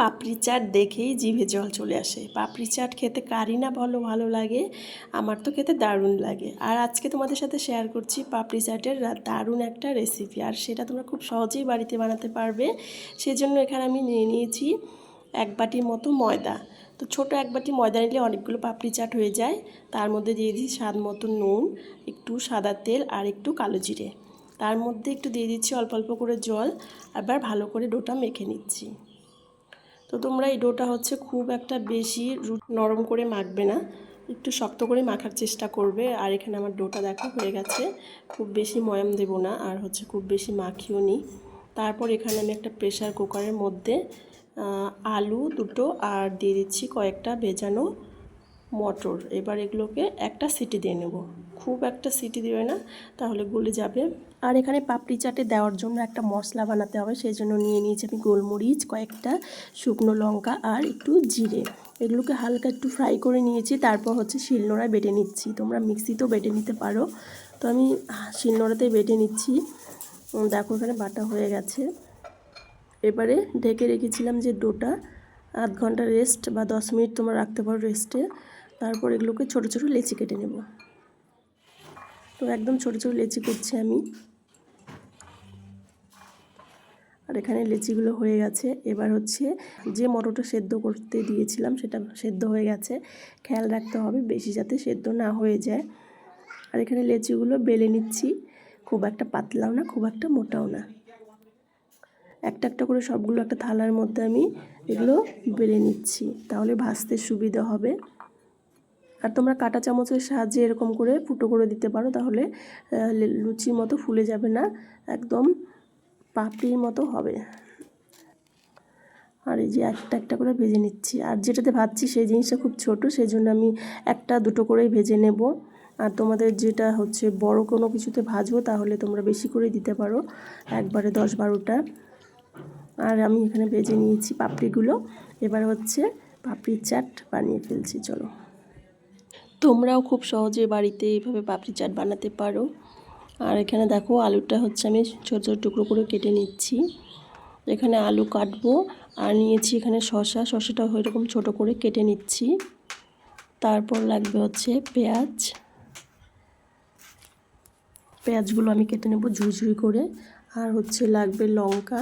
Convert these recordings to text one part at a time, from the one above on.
পাপড়ি চাট দেখেই জিভে জল চলে আসে। পাপড়ি চাট খেতে কারি না ভালো ভালো লাগে, আমার তো খেতে দারুণ লাগে। আর আজকে তোমাদের সাথে শেয়ার করছি পাপড়ি চাটের দারুণ একটা রেসিপি আর সেটা তোমরা খুব সহজেই বাড়িতে বানাতে পারবে। সেজন্য এখানে আমি নিয়ে নিয়েছি এক বাটির মতো ময়দা। তো ছোট এক বাটি ময়দা নিলে অনেকগুলো পাপড়ি চাট হয়ে যায়। তার মধ্যে দিয়ে দিই স্বাদ মতো নুন, একটু সাদা তেল আর একটু কালো জিরে। তার মধ্যে একটু দিয়ে দিচ্ছি অল্প অল্প করে জল। আবার ভালো করে ডোটা মেখে নিচ্ছি। তো তোমরা এই ডোটা হচ্ছে খুব একটা বেশি নরম করে মাখবে না। একটু শক্ত করে মাখার চেষ্টা করবে। আর এখানে আমার ডোটা দেখো হয়ে গেছে। খুব বেশি ময়াম দেবো না, আর হচ্ছে খুব বেশি মাখিও নি। তারপর এখানে আমি একটা প্রেশার কুকারের মধ্যে আলু দুটো আর দিয়ে দিচ্ছি কয়েকটা ভেজানো মটর। এবার এগুলোকে একটা সিটি দিয়ে নেব। খুব একটা সিটি দেবে না, তাহলে গলে যাবে আর এখানে পাপড়ি চাটে দেওয়ার জন্য একটা মশলা বানাতে হবে, সেই জন্য নিয়ে নিয়েছি আমি গোলমরিচ, কয়েকটা শুকনো লঙ্কা আর একটু জিরে। এগুলোকে হালকা একটু ফ্রাই করে নিয়েছি, তারপর হচ্ছে শিলনোড়ায় বেটে নিচ্ছি। তোমরা মিক্সিতেও বেটে নিতে পারো। তো আমি শিলনোড়াতে বেটে নিচ্ছি। দেখো এখানে বাটা হয়ে গেছে। এবারে ঢেকে রেখেছিলাম যে ডোটা, আধ ঘণ্টা রেস্ট বা দশ মিনিট তোমরা রাখতে পারো রেস্টে। তারপর এগুলোকে ছোটো ছোটো লেচি কেটে নেব। তো একদম ছোটো ছোটো লেচি করছি আমি। আর এখানে লেচিগুলো হয়ে গেছে। এবার হচ্ছে যে মটরটা সেদ্ধ করতে দিয়েছিলাম সেটা সেদ্ধ হয়ে গেছে। খেয়াল রাখতে হবে বেশি যাতে সেদ্ধ না হয়ে যায়। আর এখানে লেচিগুলো বেলে নিচ্ছি। খুব একটা পাতলাও না, খুব একটা মোটাও না। একটা একটা করে সবগুলো একটা থালার মধ্যে আমি এগুলো বেলে নিচ্ছি। তাহলে ভাজতে সুবিধা হবে। আর তোমরা কাঁটা চামচের সাহায্যে এরকম করে ফুটো করে দিতে পারো, তাহলে লুচির মতো ফুলে যাবে না, একদম পাপড়ির মতো হবে। আর এই যে একটা একটা করে ভেজে নিচ্ছি। আর যেটাতে ভাজছি সেই জিনিসটা খুব ছোট সেই জন্য আমি একটা দুটো করেই ভেজে নেব। আর তোমাদের যেটা হচ্ছে বড় কোনো কিছুতে ভাজবো, তাহলে তোমরা বেশি করে দিতে পারো, একবারে দশ বারোটা। আর আমি এখানে ভেজে নিয়েছি পাপড়িগুলো। এবার হচ্ছে পাপড়ির চাট বানিয়ে ফেলছি, চলো। তোমরাও খুব সহজে বাড়িতে এইভাবে পাপড়ি চাট বানাতে পারো। আর এখানে দেখো আলুটা হচ্ছে আমি ছোটো ছোটো টুকরো করে কেটে নিচ্ছি। এখানে আলু কাটবো আর নিয়েছি এখানে শসা। শসাটাও এরকম ছোটো করে কেটে নিচ্ছি। তারপর লাগবে হচ্ছে পেঁয়াজ। পেঁয়াজগুলো আমি কেটে নেব ঝুড়ি করে। আর হচ্ছে লাগবে লঙ্কা।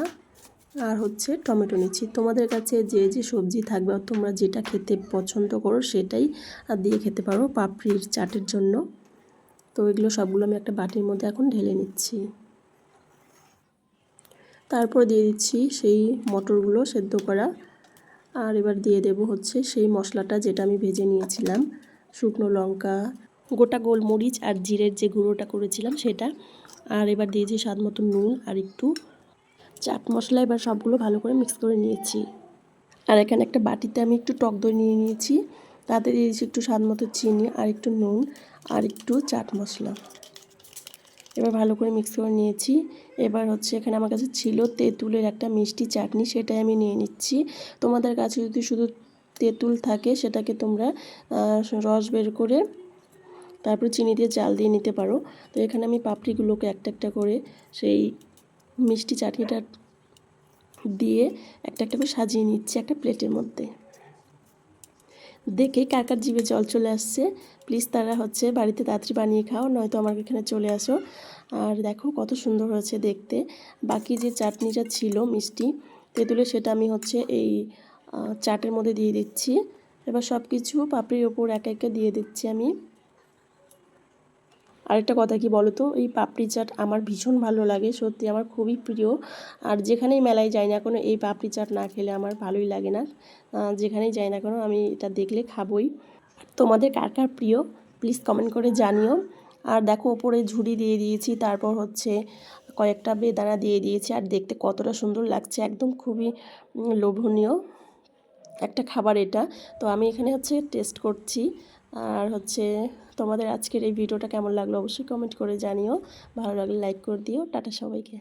আর হচ্ছে টমেটো নিচ্ছি। তোমাদের কাছে যে যে সবজি থাকবে তোমরা যেটা খেতে পছন্দ করো সেটাই আর দিয়ে খেতে পারো পাপড়ির চাটের জন্য। তো এগুলো সবগুলো আমি একটা বাটির মধ্যে এখন ঢেলে নিচ্ছি। তারপর দিয়ে দিচ্ছি সেই মটরগুলো সেদ্ধ করা। আর এবার দিয়ে দেব হচ্ছে সেই মশলাটা যেটা আমি ভেজে নিয়েছিলাম। শুকনো লঙ্কা, গোটা গোলমরিচ আর জিরের যে গুঁড়োটা করেছিলাম সেটা। আর এবার দিয়েছি স্বাদ মতো নুন আর একটু চাট মশলা এবার সবগুলো ভালো করে মিক্স করে নিয়েছি। আর এখানে একটা বাটিতে আমি একটু টক দই নিয়ে নিয়েছি। তাতে দিয়েছি একটু স্বাদ মতো চিনি আর একটু নুন আর একটু চাট মশলা। এবার ভালো করে মিক্স করে নিয়েছি। এবার হচ্ছে এখানে আমার কাছে ছিল তেঁতুলের একটা মিষ্টি চাটনি, সেটাই আমি নিয়ে নিচ্ছি। তোমাদের কাছে যদি শুধু তেঁতুল থাকে, সেটাকে তোমরা রস বের করে তারপরে চিনি দিয়ে চাল দিয়ে নিতে পারো। তো এখানে আমি পাপড়িগুলোকে একটা একটা করে সেই মিষ্টি চাটনিটা দিয়ে একটা একটা করে সাজিয়ে নিচ্ছি একটা প্লেটের মধ্যে। দেখে কার কার জিভে জল চলে আসছে প্লিজ তারা হচ্ছে বাড়িতে তাড়াতাড়ি বানিয়ে খাও, নয়তো আমার এখানে চলে আসো। আর দেখো কত সুন্দর হয়েছে দেখতে। বাকি যে চাটনিটা ছিল মিষ্টি, তেঁতুলে সেটা আমি হচ্ছে এই চাটের মধ্যে দিয়ে দিচ্ছি। এবার সব কিছু পাপড়ির ওপর একে একে দিয়ে দিচ্ছি আমি। আরেকটা কথা কি বলো তো এই পাপড়ি চাট আমার ভীষণ ভালো লাগে, সত্যি আমার খুবই প্রিয়। আর যেখানেই মেলায় যাই না কোনো, এই পাপড়ি চাট না খেলে আমার ভালোই লাগে না। যেখানেই যাই না কেন, আমি এটা দেখলে খাবই। তোমাদের কার কার প্রিয়? প্লিজ কমেন্ট করে জানিও। আর দেখো, ওপরে ঝুড়ি দিয়ে দিয়েছি, তারপর হচ্ছে কয়েকটা বেদানা দিয়ে দিয়েছি। আর দেখতে কতটা সুন্দর লাগছে, একদম খুবই লোভনীয় একটা খাবার এটা। তো আমি এখানে হচ্ছে টেস্ট করছি। আর হচ্ছে তোমাদের আজকের এই ভিডিওটা কেমন লাগল অবশ্যই কমেন্ট করে জানিও। ভালো লাগলে লাইক করে দিও। টাটা সবাইকে।